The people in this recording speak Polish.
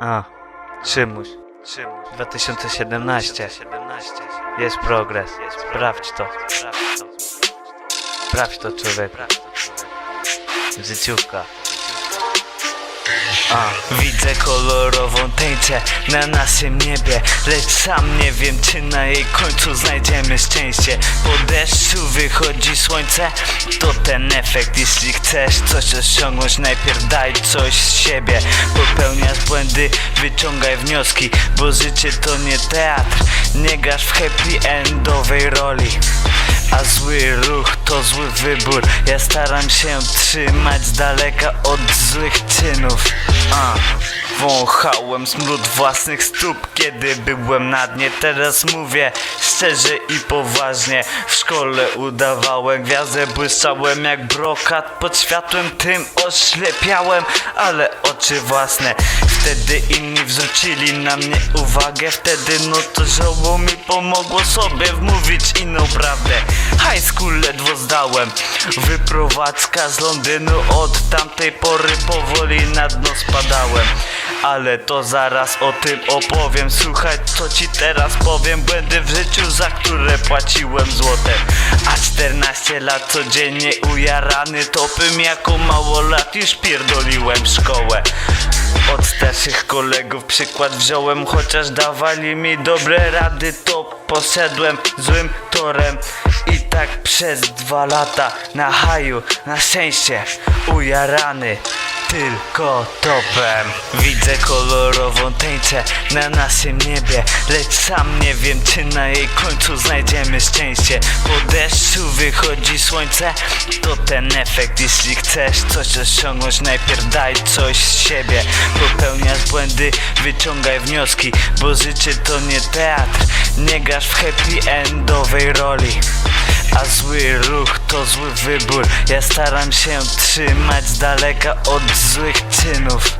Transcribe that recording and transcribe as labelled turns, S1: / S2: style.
S1: A, Szymuś. 2017. Jest progres. Sprawdź to. Sprawdź to, człowiek. Życiówka. Widzę kolorową tęczę na naszym niebie Lecz sam nie wiem czy na jej końcu znajdziemy szczęście. Po deszczu wychodzi słońce To ten efekt. Jeśli chcesz coś osiągnąć najpierw daj coś z siebie. Popełniasz błędy, wyciągaj wnioski Bo życie to nie teatr. Nie grasz w happy endowej roli a zły ruch to zły wybór. Ja staram się trzymać daleka od złych czynów. A, Wąchałem smród własnych stóp Kiedy byłem na dnie. Teraz mówię szczerze i poważnie. W szkole udawałem gwiazdę Błyszczałem jak brokat. Pod światłem tym oślepiałem Ale oczy własne Wtedy inni zwrócili na mnie uwagę. Wtedy no to żoło mi pomogło sobie wmówić inną prawdę. High school ledwo zdałem. Wyprowadzka z Londynu. Od tamtej pory powoli na dno spadałem. Ale to zaraz o tym opowiem. Słuchaj co ci teraz powiem? Błędy w życiu za które płaciłem złotem A 14 lat codziennie ujarany Topym. Jako małolat już pierdoliłem szkołę od starszych kolegów przykład wziąłem Chociaż dawali mi dobre rady To poszedłem złym torem. I tak przez dwa lata Na haju, na szczęście Ujarany tylko topem. Widzę kolorową tęczę na naszym niebie Lecz sam nie wiem czy na jej końcu znajdziemy szczęście. Po deszczu wychodzi słońce To ten efekt Jeśli chcesz coś osiągnąć najpierw daj coś z siebie. Popełniasz błędy, wyciągaj wnioski Bo życie to nie teatr. Nie grasz w happy endowej roli a zły ruch to zły wybór. Ja staram się trzymać z daleka od złych czynów